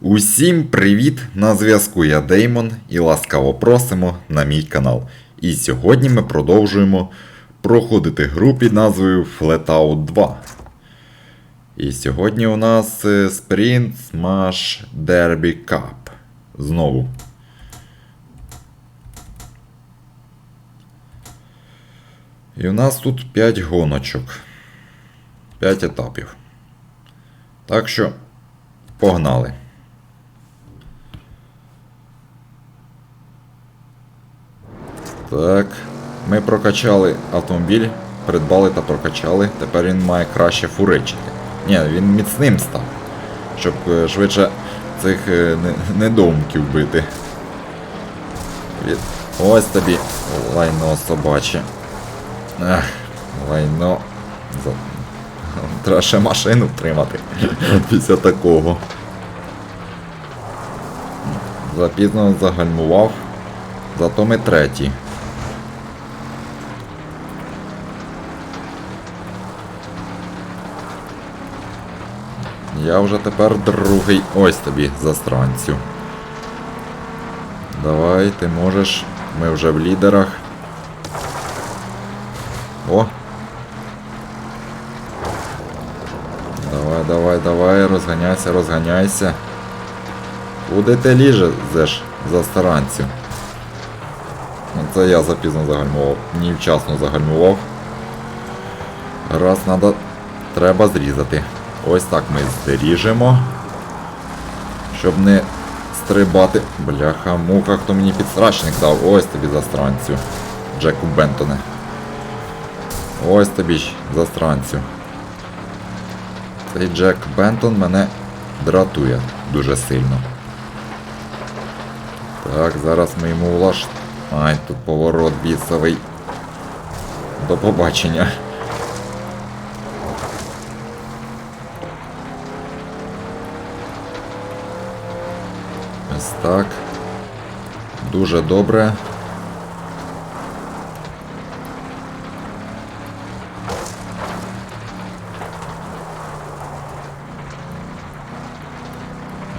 Усім привіт! На зв'язку я Деймон і ласкаво просимо на мій канал. І сьогодні ми продовжуємо проходити гру під назвою Flatout 2. І сьогодні у нас е, Sprint Smash Derby Cup. Знову. І у нас тут 5 гоночок. 5 етапів. Так що погнали. Так. Ми прокачали автомобіль, придбали та прокачали. Тепер він має краще фуричити. Ні, він міцним став. Щоб е, швидше цих е, недоумків бити. Ось тобі лайно собаче. Ех, лайно. Треба ще машину втримати після такого. Запізно загальмував. Зато ми треті. Я вже тепер другий. Ось тобі застранцю. Давай, ти можеш. Ми вже в лідерах. О! Давай, давай, давай, розганяйся, розганяйся. Куди ти ліжеш за старанцю? Ну, Це я запізно загальмував. Невчасно загальмував. Раз надо. Треба зрізати. Ось так ми зріжемо. Щоб не стрибати. Бляха, муха, хто мені підсрачник дав. Ось тобі застранцю. Джеку Бентоне. Ось тобі ж застранцю. Цей Джек Бентон мене дратує дуже сильно. Так, зараз ми йому влаш... Ай, тут поворот бісовий. До побачення. Ось так. Дуже добре.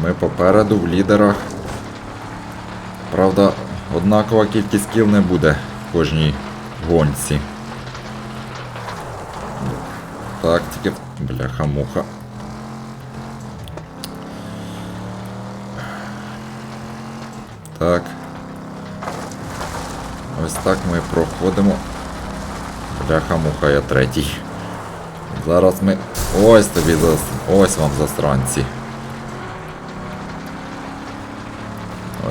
Ми попереду в лідерах. Правда, однакова кількість кіл не буде в кожній гонці. Так, тільки. Бляха-муха. Так. Ось так ми проходимо. Бляха-муха, я третій. Зараз ми. Ось тобі за. Ось вам застранці.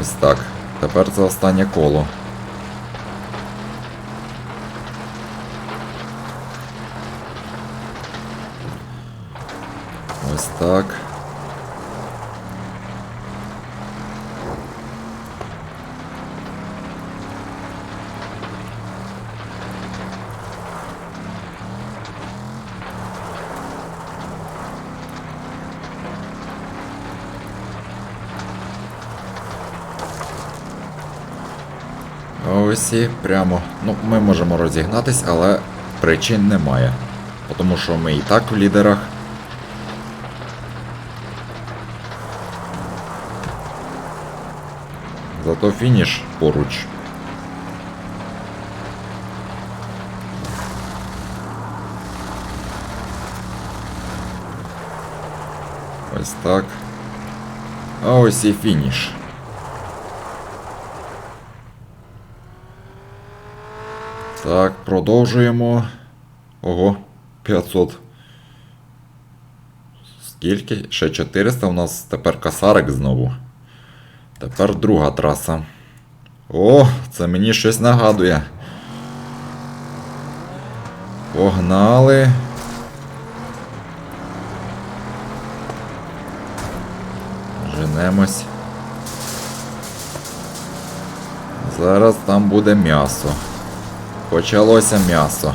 Ось так. Тепер це останнє коло. Ось так. А прямо. Ну, ми можемо розігнатись, але причин немає. Тому що ми і так в лідерах. Зато фініш поруч. Ось так. А ось і фініш. Так, продовжуємо. Ого, 500. Скільки? Ще 400 у нас тепер касарик знову. Тепер друга траса. О, це мені щось нагадує. Погнали. Женемось. Зараз там буде м'ясо. Почалося м'ясо.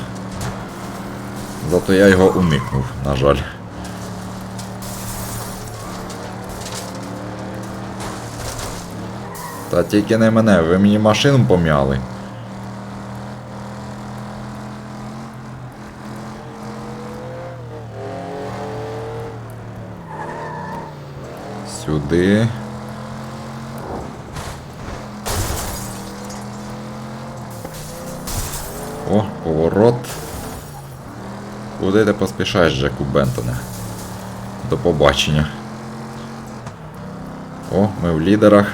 Зато я його уникнув, на жаль. Та тільки не мене, ви мені машину пом'яли. Сюди. Куди ти поспішаєш, Джеку Бентоне? До побачення. О, ми в лідерах.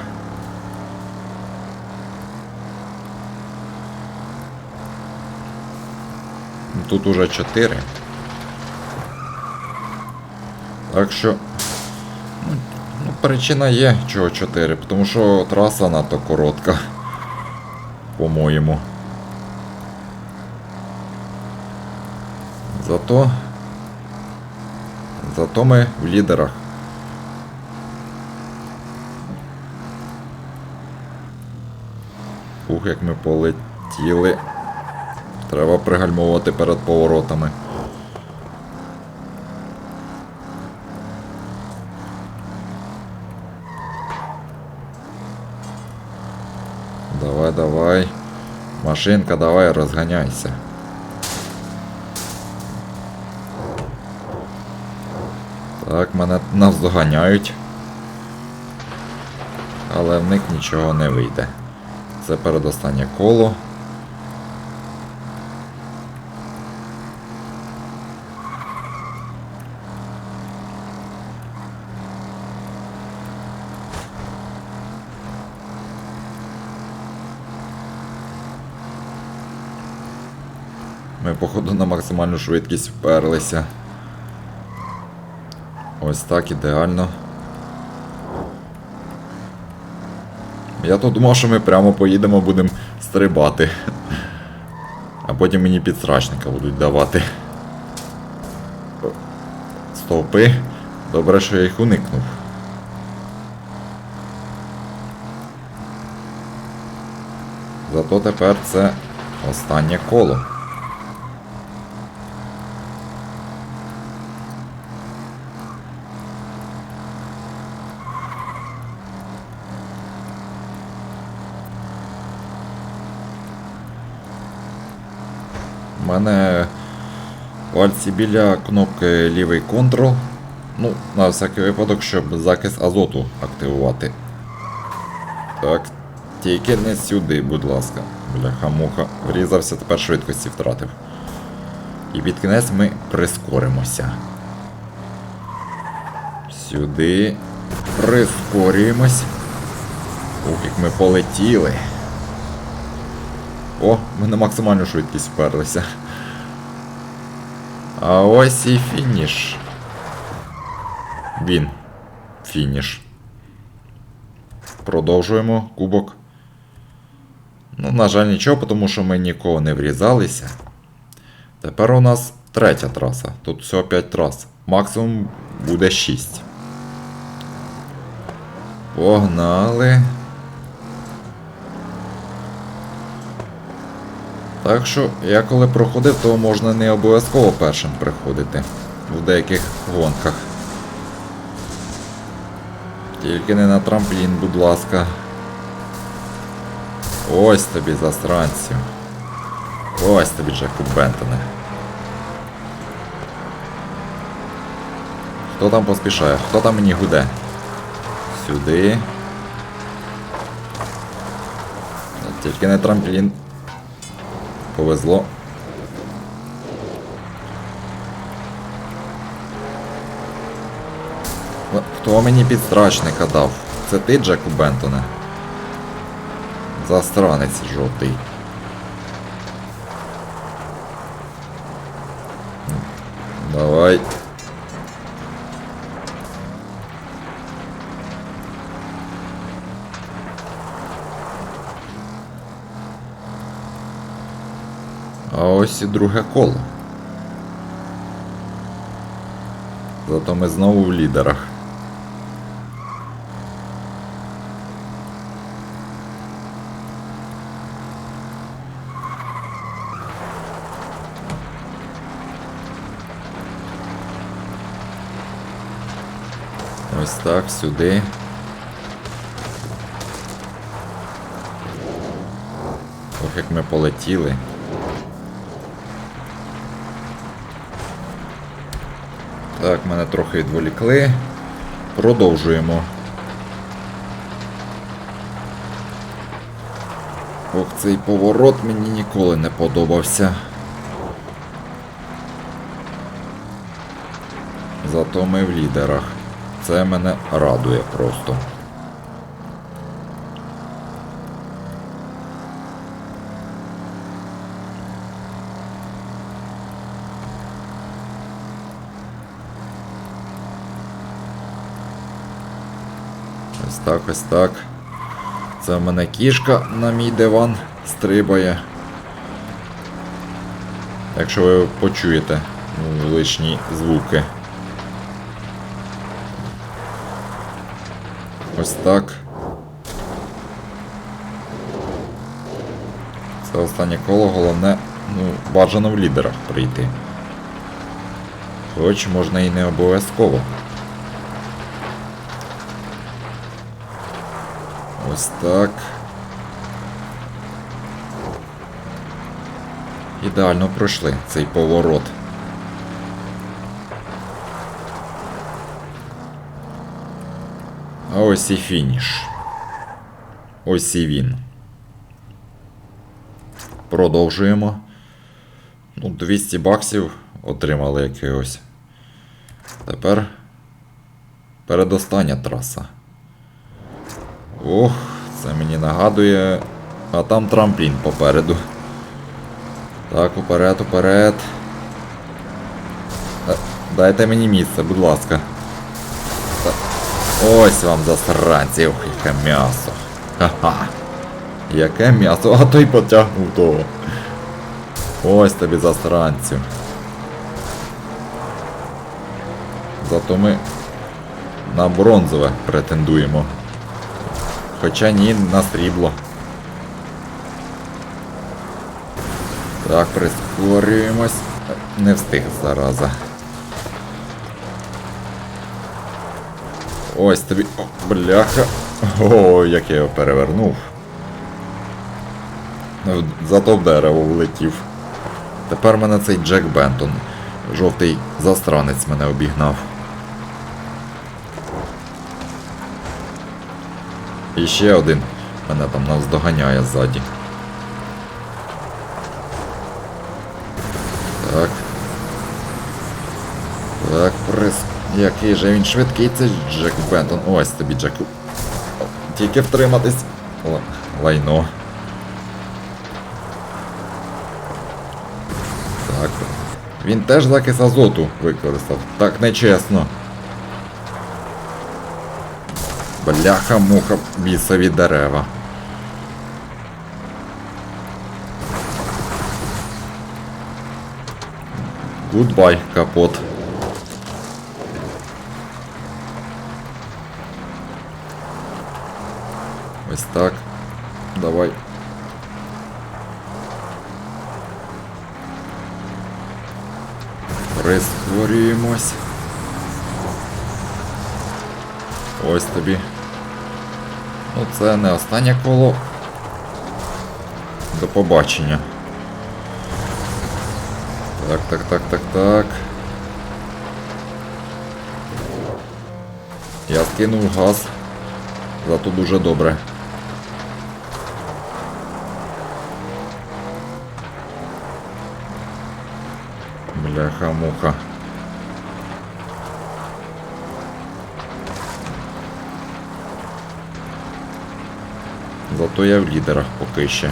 Тут уже 4. Так що. Ну, ну, причина є, чого 4, тому що траса надто коротка. По-моєму. Зато. Зато ми в лідерах. Ух, як ми полетіли. Треба пригальмовувати перед поворотами. Давай, давай. Машинка, давай, розганяйся. Так, мене навздоганяють. Але в них нічого не вийде. Це передостаннє коло. Ми, походу, на максимальну швидкість вперлися. Ось так ідеально. Я то думав, що ми прямо поїдемо, будемо стрибати. А потім мені підсрачника будуть давати. Стовпи. Добре, що я їх уникнув. Зато тепер це останнє коло. У мене пальці біля кнопки лівий контрол. Ну, на всякий випадок, щоб захист азоту активувати. Так, тільки не сюди, будь ласка. Бляха-муха. Врізався, тепер швидкості втратив. І під кінець ми прискоримося. Сюди. Прискорюємось. Ух, як ми полетіли. Ми на максимальну швидкість вперлися. А ось і фініш. Він. Фініш. Продовжуємо кубок. Ну, на жаль, нічого, тому що ми нікого не врізалися. Тепер у нас третя траса. Тут всього 5 трас. Максимум буде 6. Погнали. Так що, я коли проходив, то можна не обов'язково першим приходити в деяких гонках. Тільки не на трамплін, будь ласка. Ось тобі засранців. Ось тобі Джеку Бентоне. Хто там поспішає? Хто там мені гуде? Сюди. Тільки не трамплін. Повезло. Хто мені підстрачника дав? Це ти, Джеку Бентоне? Застранець жовтий. Давай. А ось і друге коло. Зато ми знову в лідерах. Ось так, сюди. Ох, як ми полетіли. Так, мене трохи відволікли. Продовжуємо. Ох, цей поворот мені ніколи не подобався. Зато ми в лідерах. Це мене радує просто. Ось так, ось так. Це в мене кішка на мій диван стрибає. Якщо ви почуєте ну, лишні звуки. Ось так. Це останнє коло, головне, ну, бажано в лідерах прийти. Хоч можна і не обов'язково. Ось так. Ідеально пройшли цей поворот. А ось і фініш. Ось і він. Продовжуємо. Ну, 200 баксів отримали якихось. Тепер передостання траса. Ох, це мені нагадує. А там трамплін попереду. Так, уперед, уперед. Е, Дайте мені місце, будь ласка. Ось вам засранці, ох, яке м'ясо. Ха-ха. Яке м'ясо, а той потягнув того. Ось тобі засранцю. Зато ми на бронзове претендуємо. Хоча ні, на срібло. Так, прискорюємось. Не встиг зараза. Ось тобі. О, бляха. О, як я його перевернув. Ну, Зато в дерево влетів. Тепер мене цей Джек Бентон. Жовтий застранець мене обігнав. І ще один мене там наздоганяє ззаді. Так. Так, прис. Який же він швидкий, це Джек Бентон. Ось тобі Джеку. О, Тільки втриматись. Л- Лайно. Так. Він теж закис азоту використав. Так нечесно. Бляха, муха, бісові дерева. Гудбай, капот. Ось так. Давай. Прискорюємось. Ось тобі. Ну це не останнє коло. До побачення. Так, так, так, так, так. Я скинув газ. Зато дуже добре. Бляха-муха. Зато я в лідерах поки ще.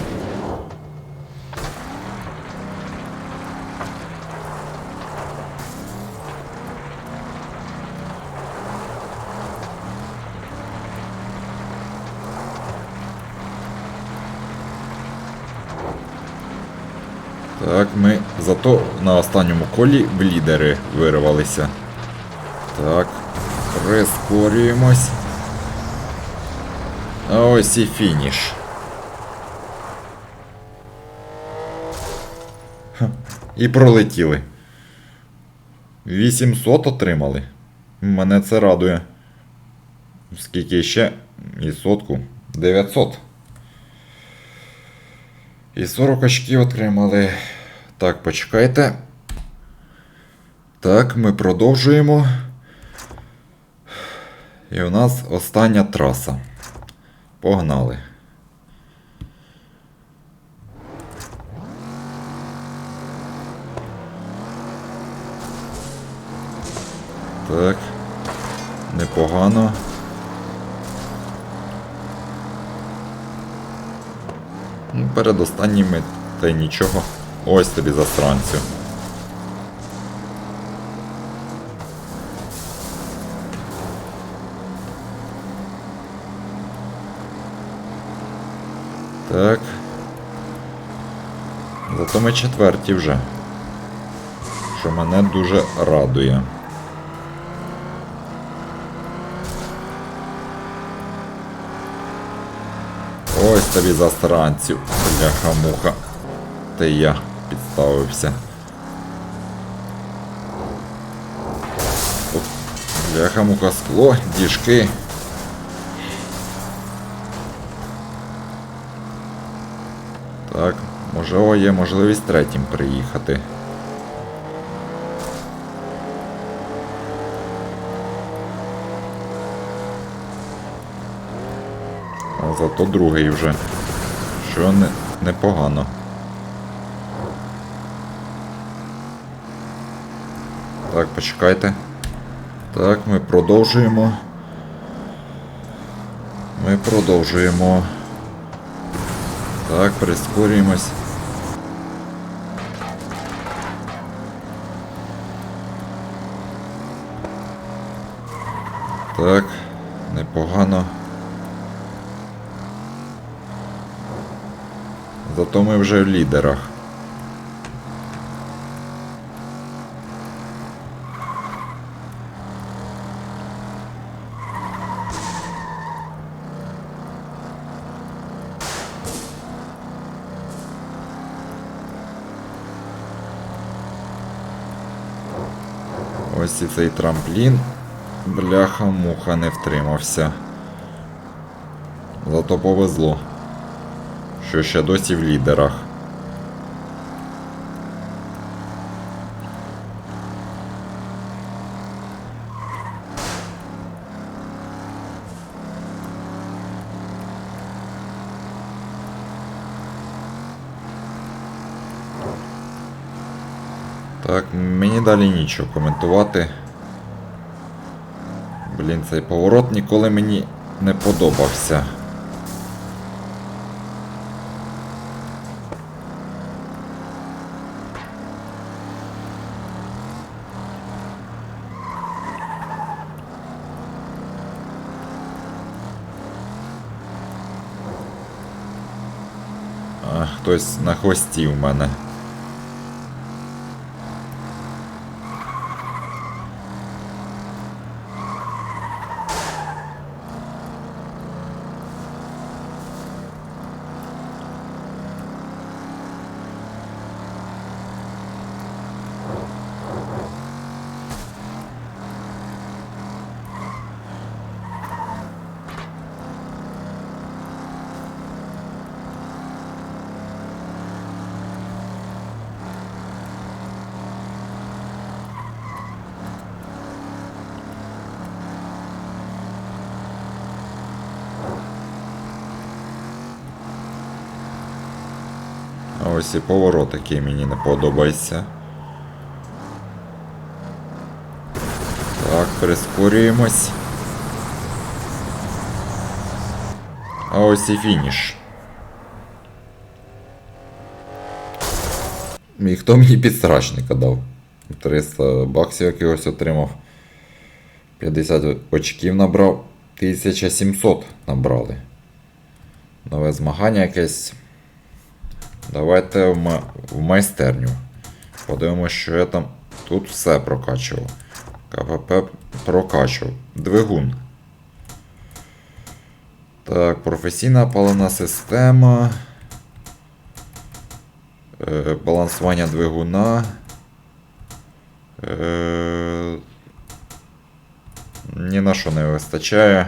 Так, ми зато на останньому колі в лідери вирвалися. Так, прискорюємось. Ось і фініш. І пролетіли. 800 отримали. Мене це радує. Скільки ще? І сотку. 900. І 40 очків отримали. Так, почекайте. Так, ми продовжуємо. І у нас остання траса. Погнали. Так. Непогано. Ну, перед останніми та й нічого. Ось тобі засранцю. Зато ми четверті вже. Що мене дуже радує. Ось тобі засранцю, бляха-муха. Та я підставився. Бляха-муха скло, діжки. Можливо, є можливість третім приїхати. А зато другий вже. Що не, непогано. Так, почекайте. Так, ми продовжуємо. Ми продовжуємо. Так, прискорюємось. Ми вже в лідерах. Ось і цей трамплін. Бляха-муха не втримався. Зато повезло що ще досі в лідерах. Так, мені далі нічого коментувати. Блін, цей поворот ніколи мені не подобався. А, хтось на хвості в мене. Ось і поворот, який мені не подобається. Так, прискорюємось. А ось і фініш. І хто мені підстрачника дав? 300 баксів якогось отримав. 50 очків набрав. 1700 набрали. Нове змагання якесь. Давайте в, в майстерню. Подивимося, що я там тут все прокачував. КПП прокачував. Двигун. Так, професійна палена система. Е, балансування двигуна. Е, ні на що не вистачає.